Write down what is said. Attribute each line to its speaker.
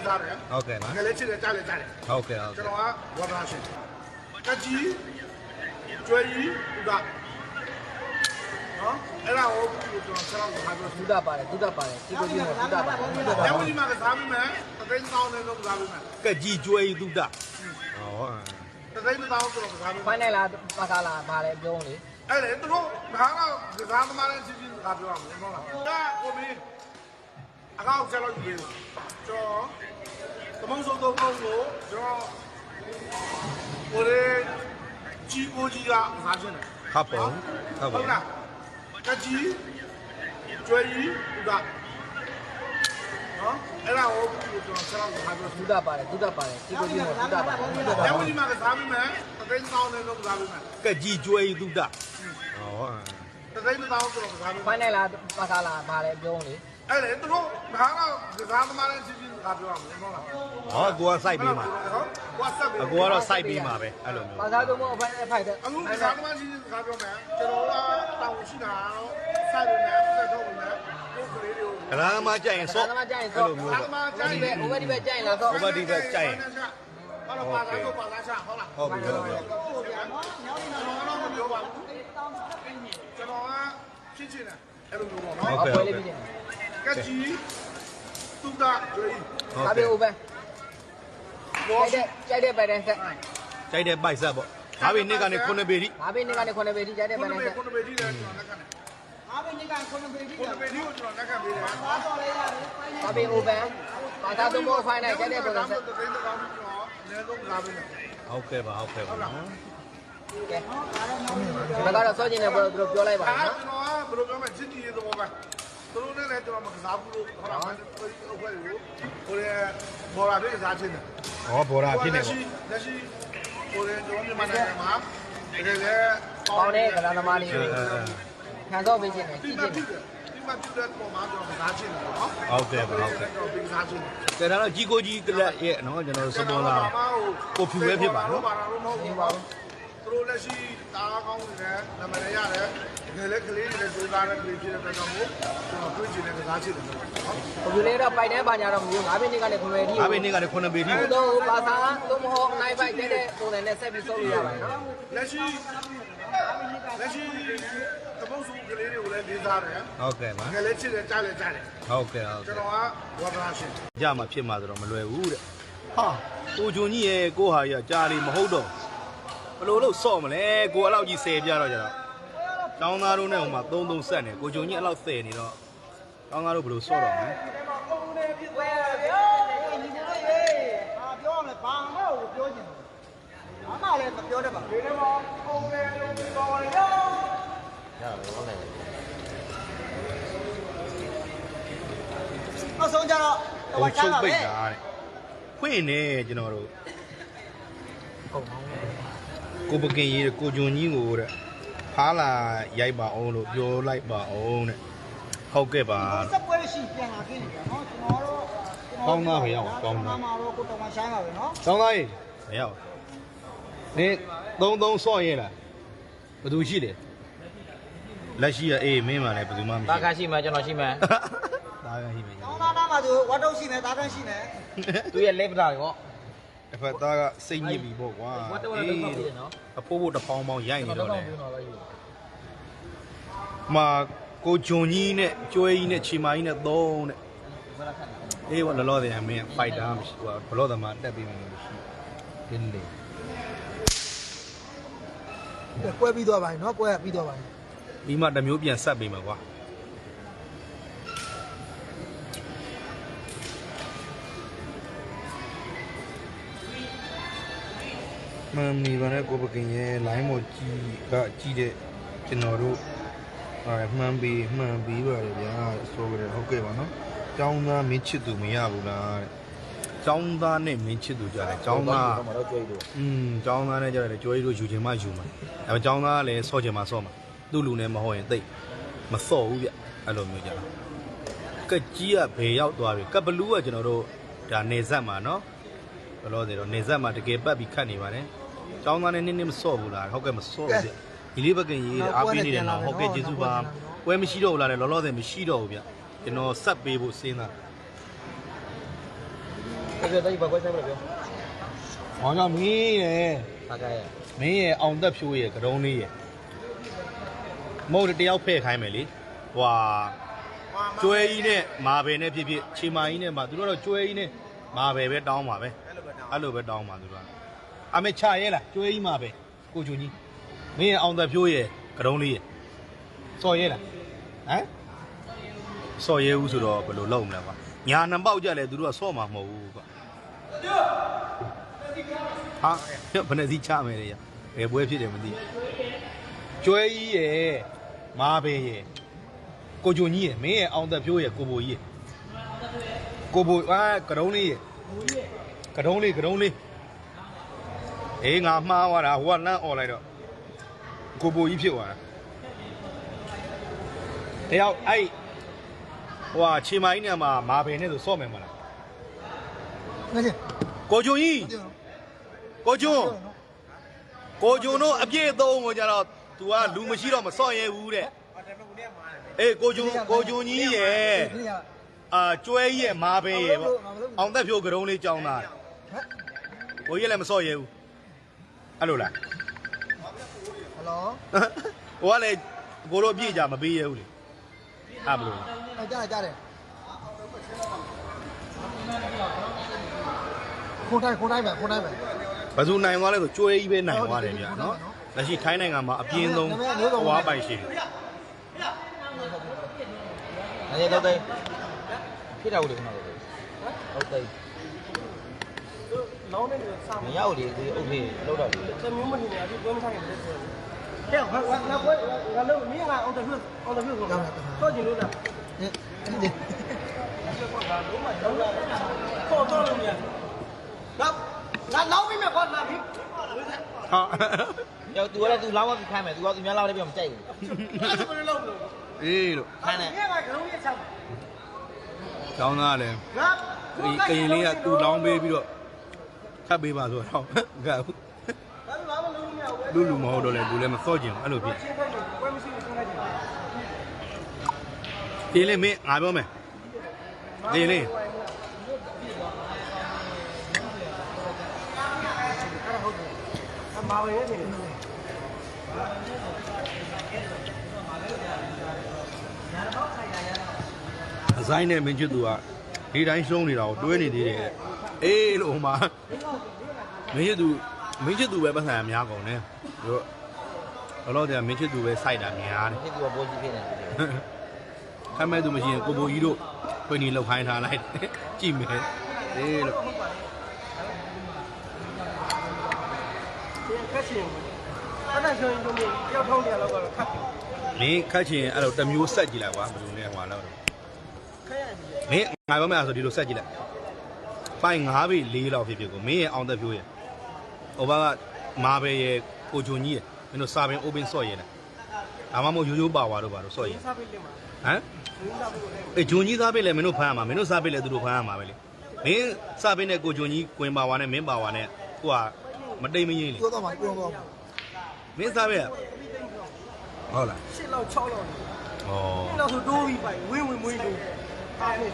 Speaker 1: လေးစားတယ်
Speaker 2: ဟုတ်ကဲ့ပါ
Speaker 1: ငယ်လေးချစ်တယ်ကြားလေကြားတယ်
Speaker 2: ဟုတ်ကဲ့ဟုတ်
Speaker 1: ကျွန်
Speaker 2: ကဲ့
Speaker 1: တော်ကဝါဒနာရှင်ကကြီးကျွဲကြီးဥဒနော်အဲ့ဒါကိုကျွန်တော်ဆက်အောင်ထားပြီး
Speaker 3: ဒုဒပါတယ်ဒုဒပါတယ်ဒီကိုကြီးကဒုဒပါတယ်ဒုဒပါ
Speaker 1: တယ်ဝင်ဒီမှာကစားပြီးမယ်တသိန်းတောင်းနေလို့ကစားပြီးမယ်
Speaker 2: ကက်ကြီးကျွဲဤတုဒ္ဒဟော
Speaker 1: တသိန်းတောင်းဆိုတော့ကစားပြီး
Speaker 3: ဖိုင်းနိုင်လားပါကားလားဗာလဲပြောလေ
Speaker 1: အဲ့လေသူတို့ဘာတော့ကစားသမားနဲ့ချင်းချင်းကပြောရမယ်ဟုတ်လားဒါကိုမင်းအကောက်ဆက်လို့ဒီကျွန်တော် သမုံစုံတော့ကိုကျွန်တော်ဟိုလေကြီးကိုကြီးကစားရှင်တယ်
Speaker 2: ဟုတ်ပုံဟုတ်
Speaker 1: ဟု
Speaker 2: ပုံ
Speaker 1: တ်လားကကြီးကျွဲကြီးဥဒနော်အဲ့ဒါကိုကျွန်တော်ဆက်အောင်ထားပြီး
Speaker 3: ဒုဒပါတယ်ဒုဒပါတယ်ဒီကိုကြီးကဒုဒပါတယ်ဒုဒပါ
Speaker 1: တယ်ဝင်ဒီမှာကစားပြီးမယ်တသိန်းတောင်းနေလို့ကစားပြီးမယ်
Speaker 2: ကက်ကြီးကျွဲဤတုဒ္ဒဟော
Speaker 1: တသိန်းတောင်းဆိုတော့ကစားပြီးမယ်
Speaker 3: ဖိုင်းနိုင်လားပါကားလားဗာလဲပြောလေ
Speaker 1: အဲ့လေသူတို့ဘာတော့ကစားသမားနဲ့ချင်းချင်း ကပြောရမယ်ဟုတ်လား
Speaker 2: ဟောကိုကစိုက်ပေးမှာ
Speaker 1: ဟုတ် WhatsApp
Speaker 2: အကိုကတော့စိုက်ပေးမှာပဲအဲ့လိုမျိုး
Speaker 3: ပါကားတော့မဖိုင်းဖိုက်တဲ့
Speaker 1: အခုကစားသမားချင်းချင်းကပြောမယ်ကျွန်တော်ကတောင်းရှိတာတော့စိုက်ပေးမယ်ဆက်ထုတ်ပေးမယ်ကိုကလေးတွေကို
Speaker 2: ကလားမကြိုက်ရင်စော့
Speaker 3: သမားကြိုင်
Speaker 2: အဲ့
Speaker 3: ဆို
Speaker 2: လိုမျိုး
Speaker 1: စားသမား
Speaker 3: ဒီဘက်ဟိုဘက်ဒီဘက်ကြိုင်လာတော့
Speaker 2: ဟိုဘက်ဒီဘက်ကြိုက်ရင်
Speaker 1: ဟုတ်လားပါသားတော့ပါသားချဟုတ်လား
Speaker 2: ဟုတ်ပြီဟုတ်ပြီ
Speaker 1: ကျွန်တော်ကတော့မပြောပါဘူးကျွန်တော်ကဖြစ်ချင်တယ်အဲ့လိုမျိုးပေါ့နော်
Speaker 3: အော်ပွဲလေးပြီးတယ်
Speaker 1: ကကြီး သူကကျွေး
Speaker 2: ဟုတ်
Speaker 3: ဒါ
Speaker 2: ကဲ့
Speaker 3: ပေဟိုဘက်
Speaker 1: ဘော
Speaker 3: ကြိုက်တဲ့ကြိုက်တဲ့ပိုင်တဲ့ဆက်
Speaker 2: ကြိုက်တဲ့ပိုက်ဆက်ပေါ့ဒါပေနှစ်ကနေခုနှစ်ပေတိ
Speaker 3: ဒါပေနေကနေခုနှစ်ပေထိကြိုက်တဲ့
Speaker 1: ခု
Speaker 3: ပိုင်
Speaker 1: န
Speaker 3: တဲ့
Speaker 1: က
Speaker 3: ဆက်
Speaker 1: ခုနကကြီးလည်းကျွန်တော်လက်ခံတယ်
Speaker 3: ဒါပေနေကခုနှစ်ပေထိ
Speaker 1: ခုနကကြီးကိုကျွန်တော်လက်ခံပေးတယ်
Speaker 3: ဒါပေဟိုဘက်ပါကားတော့မဖိုင်းနိုင်ကြိုက်တဲ့ပိုင်တဲ့ဆက်
Speaker 1: သိန်းတောင်းကျွန်တော်အနည်းဆုံးလာပေးတယ်
Speaker 2: ဟုတ်ကဲ့ပါဟုတ်ကဲ့ပါနော်
Speaker 3: ကဲဒါကတော့စောကျင်တဲ့ဘယ်လိုပြောလိုက်ပါ
Speaker 1: အာ
Speaker 3: နော်
Speaker 1: ကျွန်တော်ကဘယ်လိုပြောမလဲချစ်ကြည်ရေးသဘောပဲ သူတို့နဲ့လည်းကျွန်တော်မကစားဘူးလို့ဟုတ်လားမင်းတို့ဥပ္ပယကိုဟိုလေဘော်လာပြေးစားချင်းတယ်
Speaker 2: ဟောဘော်ရာဖြစ်နေပေါ့
Speaker 1: လက်ရှိဟိုလေကျွန်တော်မြန်မာနိုင်ငံမှာတကယ်လည်း
Speaker 3: ပေါင်း တဲ့ကလာသမားလေး
Speaker 2: အဲအဲအဲ
Speaker 3: ခံတော့ပေးခြင်းနဲ့
Speaker 1: ဒီ
Speaker 3: ကြည့်
Speaker 1: မှာ
Speaker 3: ခြင်း
Speaker 1: ဖြစ်တယ်ဒီမှာဖြစ်တဲ့ပုံမှာကျွန်တော်ကစားချင်းတယ်နော်
Speaker 2: ဟုတ်ကဲ့ပါဟုတ်ကဲ့
Speaker 1: ကျွန်တော်ပြီးစားချင်းတယ်
Speaker 2: ကဲဒါတော့ကြီးကိုကြီးကလပ်ရဲ့နော်ကျွန်တော်တို့စပွန်လာကိုဖြူပဲဖြစ်ပါနော်
Speaker 1: ပါတော့မဟုတ်ဘူးပါဘူးသူတို့လက်ရှိတားကောင်းနေတယ်နာမည်လည်းရတယ်တကယ်လည်းကလေးတွေလည်းစူးစမ်းတဲ့ကလေးဖြစ်တဲ့အတွက်ကြောင့်မို့ကျွန်တော်တွေးချင်တဲ့ကစားချင်းတယ်နော်
Speaker 3: ဘယ်လိုလဲတော့ပိုင်တဲ့ပါညာတော့မပြောငါးပိနေကနေခွန်ပဲဒီ
Speaker 2: ဒါပေနှစ်ကနေခုနှစ်ပေတိ
Speaker 3: တော့ပါစာတော့မဟုတ်နိုင်ပိုက်တဲ့ပုံစံနဲ့ဆက်ပြီးဆုံးလို့ရပါတယ်နော်
Speaker 1: လက်ရှိလက်ရှိတပုတ်စုကလေးတွေကိုလည်းလေးစားတယ်
Speaker 2: ဟုတ်ကဲ့ပါ
Speaker 1: ငယ်လေးချစ်တယ်ကြားလေကြားတယ်
Speaker 2: ဟုတ်ကဲ့ဟုတ်
Speaker 1: ကျွန်
Speaker 2: ကဲ့
Speaker 1: တော်ကဝါဒနာရှင်
Speaker 2: ကြမှာဖြစ်မှာဆိုတော့မလွယ်ဘူးတဲ့ဟာကိုဂျွန်ကြီးရဲ့ကိုဟာကြီးကကြားလီမဟုတ်တော့ ဘလို့လို့စော့မလဲကိုအဲ့လောက်ကြီးဆယ်ပြတော့ကြတော့တောင်းသားတို့နဲ့ဟိုမှာသုံးသုံးဆက်နေကိုဂျွန်ကြီးအဲ့လောက်ဆယ်နေတော့တောင်းသားတို့ဘလို့စော့တော့မလဲ
Speaker 3: ပြောရမယ်ဘာမှကိုပြောချင်တယ်ဘာမှလည်းမပြောတတ်ပါဘူးဒီမှာပုံနဲ့ပေါ်ရရရတယ်ဟုတ်တယ်အဆုံးကြတော့
Speaker 2: ဟိုချုပ်ပိတ်တာတဲ့ခွင့်နေကျွန်တော်တို့
Speaker 3: ကုန်ပါဦး
Speaker 2: ကိုပကင်ရေးတဲ့ကိုဂျွန်ကြီးကိုတဲ့ဖားလာရိုက်ပါအောင်လို့ပြောလိုက်ပါအောင်တဲ့ဟုတ်ကဲ့ပါ
Speaker 4: စက်ပွဲရှိပြန်လာခင်းနေတယ်နော်ကျွန်တော်တို့
Speaker 2: ကောင်းသားပဲရအောင်ကောင်းသား
Speaker 4: မှာတော့ကိုတော်မဆိုင်ပါပဲနော်
Speaker 2: တောင်းသားရေမရောက်နေသုံးသုံးစော့ရဲလားဘယ်သူရှိတယ်လက်ရှိရအေးမင်းမှလည်းဘယ်သူမှမရှိ
Speaker 3: တာခါရှိမှကျွန်တော်ရှိမှ
Speaker 2: သားကရှိမယ်
Speaker 4: ကောင်းသားသားမှာသူဝတ်တုပ်ရှိမယ်တာကန်းရှိမယ်
Speaker 3: သူရဲ့လက်ပတာရော
Speaker 2: တစ်ဖက်သားကစိတ်ညစ်ပြီပေါ့ကွာ
Speaker 3: ဝတ်တော့လည်းတော့ပြည့်နော်
Speaker 2: အဖိုးဖို့တစ်ပေါင်းပေါင်းရိုက်နေတော့လေ
Speaker 3: ပြောတော့ယူ
Speaker 2: မှာကိုဂျွန်ကြီးနဲ့ကျွဲကြီးနဲ့ချီမာကြီးနဲ့သုံးတဲ့အေးဘောလောလောဆယ်အမင်းဖိုက်တာမရှိဘူးဘလောသမားတက်ပြီးမှမရှိဒီလေ
Speaker 4: ပွဲပြီးသွားပါပြီနော်ပွဲကပြီးသွားပါပြီ
Speaker 2: ပြီးမှတစ်မျိုးပြန်ဆက်ပေးမှာကွာ မမ်မီဘာနဲ့ကိုပကင်ရဲ့ line မော်ကြီးကကြီးတဲ့ကျွန်တော်တို့အဲမှန်ပြီးမှန်ပြီးပါလေဗျာဆိုကြတယ်ဟုတ်ကဲ့ပါနော်။ចောင်းသားမင်းချစ်သူမရဘူးလားတဲ့။ចောင်းသားနဲ့မင်းချစ်သူကြတယ်။ចောင်းသား
Speaker 3: တော့ကြွေးလို့
Speaker 2: อืมចောင်းသားနဲ့ကြတယ်ကြွေးတို့ယူချင်မှယူမှာ။ဒါပေမဲ့ចောင်းသားကလည်းဆော့ချင်မှဆော့မှာ။သူ့လူနဲ့မဟုတ်ရင်တိတ်မဆော့ဘူးဗျ။အဲ့လိုမျိုးကြတာ။ကက်ကြီးကဘယ်ရောက်သွားပြီ။ကပ်ဘလူးကကျွန်တော်တို့ဒါနေဆက်မှာနော်။ဘယ်လိုလဲတော့နေဆက်မှာတကယ်ပတ်ပြီးခတ်နေပါတယ်။ ចောင်းသားနဲ့နင်းနင်းမဆော့ဘူးလား။ဟုတ်ကဲ့မဆော့ဘူးဗျ။ဒီလေးပကင်ရေးအားပေးနေတယ်နော်။ဟုတ်ကဲ့ကျေးဇူးပါ။ပွဲမရှိတော့ဘူးလားလေလောလောဆယ်မရှိတော့ဘူးဗျ။ကျွန်တော်ဆက်ပေးဖို့စဉ်းစား
Speaker 1: က
Speaker 3: ပြောတော့ဘာကွက်ဆိုင်မလို့ပြော။
Speaker 2: ဟောကြောင့်မင်းရဲ့
Speaker 3: ခါကြရဲ့
Speaker 2: မင်းရဲ့အောင်သက်ဖြိုးရဲ့ကတုံးလေးရဲ့မဟုတ်တယောက်ဖဲ့ခိုင်းမယ်လေ။ဟွာကျွဲကြီးနဲ့မာဘယ်နဲ့ဖြစ်ဖြစ်ချီမာကြီးနဲ့မာသူတို့တော့ကျွဲကြီးနဲ့မာဘယ်ပဲတောင်းပါပဲ။အဲ့လိုပဲတောင်းပါသူတို့က အမေချရဲလားကျွဲကြီးမာဘယ်ကိုချူကြီးမင်းရဲ့အောင်သက်ဖြိုးရဲ့ကတုံးလေးရဲ့စော်ရဲလားဟမ်စော်ရဲဦးဆိုတော့ဘယ်လိုလုပ်မလဲကွာညာနှစ်ပေါက်ကြလဲသူတို့ကစော့မှာမဟုတ်ဘူးကွာဟာဘယ်နဲ့စီချမယ်လေရဘယ်ပွဲဖြစ်တယ်မသိကျွဲကြီးရဲ့မားပဲရဲ့ကိုဂျုံကြီးရဲ့မင်းရဲ့အောင်သက်ဖြိုးရဲ့ကိုဘိုကြီးရဲ့ကိုဘိုအာကတုံးလေးရဲ့ကတုံးလေးကတုံးလေး အေးငါမှားသွားတာဟိုကလမ်းអော်လိုက်တော့ကိုဘိုကြီးဖြစ်သွားတာတယောက်အဲ့ဟိုဟာခြေမိုင်းနဲ့မှာမာဘယ်နဲ့ဆိုစော့မယ်မလား
Speaker 4: ငါချင်း
Speaker 2: ကိုဂျုံကြီးကိုကျွန်းကိုကျွန်းတို့အပြည့်အသုံးကိုကြတော့ तू ကလူမရှိတော့မစော့ရဲဘူးတဲ့အေးကိုကျွန်းကိုကျွန်းကြီးရဲ့အာကျွဲကြီးရဲ့မားပဲရဲ့ပေါ့အောင်သက်ဖြိုးကရုံးလေးကြောင်းသားကိုကြီးလည်းမစော့ရဲဘူး အဲ့လိုလား
Speaker 4: ဟယ်လို
Speaker 2: ဟိုကလည်းကိုတို့အပြည့်ကြမပေးရဲဘူးလေအဲ့ဘလို့
Speaker 4: အကြကြတယ်ခုန်တိုင်းခုန်တိုင်းပဲခုန်တိုင်းပဲ
Speaker 2: ဘယ်သူနိုင်သွားလဲဆိုကျွဲကြီးပဲနိုင်သွားတယ်ဗျာနော်လက်ရှိထိုင်းနိုင်ငံမှာအပြင်းဆုံးဟွာပိုင်ရှင်
Speaker 3: အဲ့တော့တော့ဖြစ်တာဦးလေခဏတော့ဟုတ်တယ်
Speaker 5: လောင်းနေတယ်စား
Speaker 3: မရဘူးလေဒီအုပ်လေးလောက်တော့လေ
Speaker 5: ချက်မျိုးမနေဘူးအခုပွဲမထားခင်လက်စဲတဲ့ဟာငါငါပွဲငါလုံးမင်းငါအောင်တရွတ်အောင်တရွတ်ကိုတော့ကျင်လို့လား
Speaker 4: အဲ့ဒီ
Speaker 5: ငါ
Speaker 4: လုံးမလုံးလာ
Speaker 5: တော့တော့လို့မြန်တော့ငါလောင်းပြီးမှကောလာပြီး
Speaker 2: ဟာ
Speaker 3: ယောသူကလည်းသူလောင်းမပြီးခိုင်းမယ်သူကသူများလောင်းလည်းပြောမကြိုက်ဘူး
Speaker 5: အဲ့ဒါကိုလည်းလောက်လို့
Speaker 2: အေးလို့
Speaker 3: ခိုင်းတယ်
Speaker 5: ငါကလုံးရဲ့ဆောင်း
Speaker 2: ဆောင်းသားလည်းဒီကရင်လေးကသူ့လောင်းပေးပြီးတော့ ထပ်ပေးပါဆိုတော့ကဲ
Speaker 5: ဘာလာမလုံးမရဘူး
Speaker 2: လူလူမဟုတ်တော့လေလူလည်းမစော့ကျင်ဘူးအဲ့လိုဖြစ်
Speaker 5: ချင်းခိုင်းတယ်ပွဲမရှိဘူးချင်းခိုင်းတယ်
Speaker 2: ဒီလေးမင်းငါပြောမယ်ဒီလေး
Speaker 5: အမာပဲနေတယ်
Speaker 2: အဆိုင်နဲ့မင်းချစ်သူကဒီတိုင်းရှုံးနေတာကိုတွဲနေသေးတယ်အေးလို့ဟိုမှာ မင်းချစ်သူမင်းချစ်သူပဲပတ်စံအများကုန်တယ်တို့တော့တော့တဲ့မင်းချစ်သူပဲစိုက်တာများတယ်
Speaker 3: ဖြစ် तू ကဘောကြီးဖြစ်နေတယ်
Speaker 2: ခမ်းမဲ့သူမရှိရင်ကိုဘိုကြီးတို့ခွေနေလောက်ခိုင်းထားလိုက်ကြည့်မယ်အေးလို့
Speaker 5: ခက်ချင်အဲ့ဒါဆိုရင်တို့တယောက်ထောင်းတယ်လောက်ကတော့ခက်တယ်
Speaker 2: မင်းခတ်ချင်အဲ့လိုတစ်မျိုးဆက်ကြည့်လိုက်ကွာဘယ်လိုလဲဟွာလောက်
Speaker 5: ခက်ရတယ်
Speaker 2: မင်းငါပြောမယ်ဆိုဒီလိုဆက်ကြည့်လိုက်ပိုင်9ပေ4လောက်ဖြစ်ဖြစ်ကိုမင်းရဲ့အောင်သက်ဖြိုးရဲ့ ဟိုဘကမာဘယ်ရဲ့ကိုဂျွန်ကြီးရဲ့မင်းတို့စာပင် open source ရဲ့လားဒါမှမဟုတ်ရိုးရိုးပါဝါတို့ပါတို့ source ရဲ့
Speaker 5: စားပေးလိမ့်မှာ
Speaker 2: ဟမ်အေးဂျွန်ကြီးစားပေးလဲမင်းတို့ဖမ်းရမှာမင်းတို့စားပေးလဲသူတို့ဖမ်းရမှာပဲလေမင်းစားပေးနဲ့ကိုဂျွန်ကြီးကွင်ပါဝါနဲ့မင်းပါဝါနဲ့ဟိုကမတိမ်မရင်လေ
Speaker 4: ပြောတော့မှာပြောတော့
Speaker 2: မင်းစားပေးရဟုတ်လား
Speaker 5: ရှစ်လောက်6လောက်
Speaker 2: ဩ
Speaker 5: နောက်ဆိုတိုးပြီးပိုင်ဝင်းဝင်းမွေးလို့အားနေ